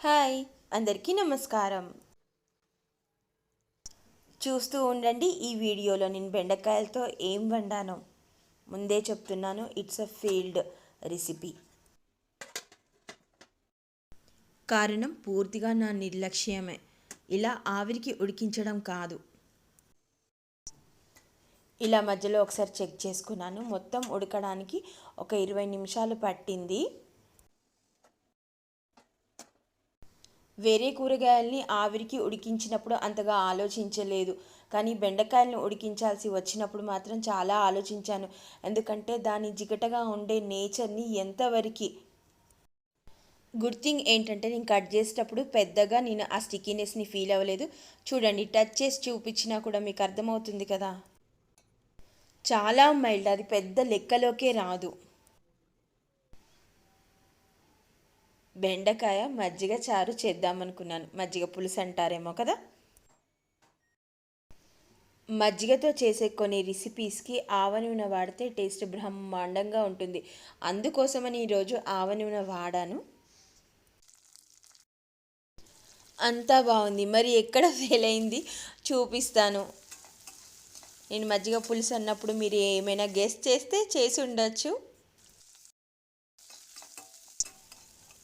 Hi అందరికీ నమస్కారం. చూస్తూ ఉండండి ఈ వీడియోలో నేను బెండకాయలతో ఏం వండానో. ముందే చెప్తున్నాను ఇట్స్ అ ఫీల్డ్ రెసిపీ కారణం పూర్తిగా నా నిర్లక్ష్యమే. ఇలా ఆవిరికి ఉడికించడం కాదు. ఇలా మధ్యలో ఒకసారి చెక్ చేసుకున్నాను. మొత్తం ఉడకడానికి ఒక ఇరవై నిమిషాలు పట్టింది. వేరే కూరగాయల్ని ఆవిరికి ఉడికించినప్పుడు అంతగా ఆలోచించలేదు. కానీ బెండకాయలను ఉడికించాల్సి వచ్చినప్పుడు మాత్రం చాలా ఆలోచించాను. ఎందుకంటే దాని జిగటగా ఉండే నేచర్ని ఎంతవరకు గుడ్ థింగ్ ఏంటంటే నేను కట్ చేసేటప్పుడు పెద్దగా నేను ఆ స్టిక్కీనెస్ని ఫీల్ అవ్వలేదు. చూడండి టచ్ చేసి చూపించినా కూడా మీకు అర్థమవుతుంది కదా? చాలా మైల్డ్ అది పెద్ద లెక్కలోకే రాదు. బెండకాయ మజ్జిగ చారు చేద్దామనుకున్నాను. మజ్జిగ పులుసు అంటారేమో కదా? మజ్జిగతో చేసే కొన్ని రెసిపీస్కి ఆవ నూనె వాడితే టేస్ట్ బ్రహ్మాండంగా ఉంటుంది. అందుకోసమని ఈరోజు ఆవ నూనె వాడాను. అంతా బాగుంది. మరి ఎక్కడ ఫెయిల్ అయింది? చూపిస్తాను. నేను మజ్జిగ పులుసు అన్నప్పుడు మీరు ఏమైనా గెస్ట్ చేస్తే చేసి ఉండొచ్చు.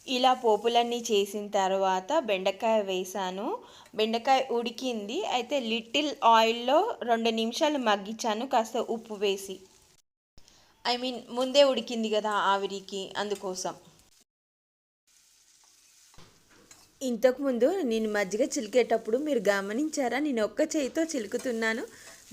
ఇలా పోపులన్నీ చేసిన తర్వాత బెండకాయ వేసాను. బెండకాయ ఉడికింది. అయితే లిటిల్ ఆయిల్లో రెండు నిమిషాలు మగ్గించాను. కాస్త ఉప్పు వేసి. ఐ మీన్ ముందే ఉడికింది కదా ఆవిరికి అందుకోసం. ఇంతకుముందు నేను మజ్జిగ చిలికేటప్పుడు మీరు గమనించారా? నేను ఒక్క చేయితో చిలుకుతున్నాను.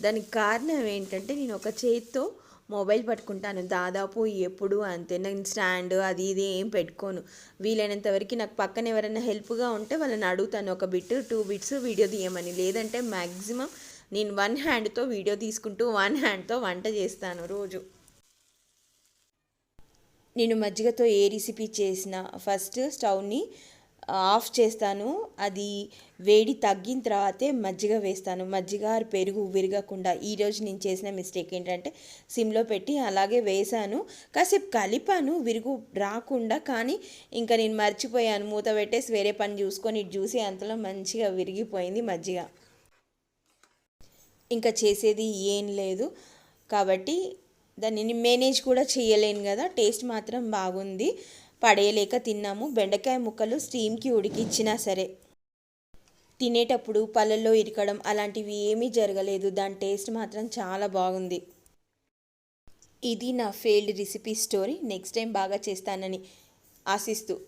దానికి కారణం ఏంటంటే నేను ఒక చేతితో మొబైల్ పట్టుకుంటాను. దాదాపు ఎప్పుడు అంతే. నేను స్టాండ్ అది ఇది ఏం పెట్టుకోను. వీలైనంత వరకు నాకు పక్కన ఎవరైనా హెల్ప్గా ఉంటే వాళ్ళని అడుగుతాను. ఒక బిట్ టూ బిట్స్ వీడియో తీయమని. లేదంటే మ్యాక్సిమం నేను వన్ హ్యాండ్తో వీడియో తీసుకుంటూ వన్ హ్యాండ్తో వంట చేస్తాను రోజు. నేను మజ్జిగతో ఏ రెసిపీ చేసినా ఫస్ట్ స్టవ్ని ఆఫ్ చేస్తాను. అది వేడి తగ్గిన తర్వాతే మజ్జిగ వేస్తాను. మజ్జిగ పెరుగు విరగకుండా. ఈరోజు నేను చేసిన మిస్టేక్ ఏంటంటే సిమ్లో పెట్టి అలాగే వేసాను కాసేపు కలిపాను విరుగు రాకుండా. కానీ ఇంకా నేను మర్చిపోయాను. మూత పెట్టేసి వేరే పని చూసుకొని చూసి అంతలో మంచిగా విరిగిపోయింది మజ్జిగ. ఇంకా చేసేది ఏం లేదు. కాబట్టి దాన్ని మేనేజ్ కూడా చేయలేను కదా. టేస్ట్ మాత్రం బాగుంది. పడేయలేక తిన్నాము. బెండకాయ ముక్కలు స్టీమ్కి ఉడికిచ్చినా సరే. తినేటప్పుడు పళ్ళల్లో ఇరకడం అలాంటివి ఏమీ జరగలేదు. దాని టేస్ట్ మాత్రం చాలా బాగుంది. ఇది నా failed recipe story. Next time బాగా చేస్తానని ఆశిస్తూ.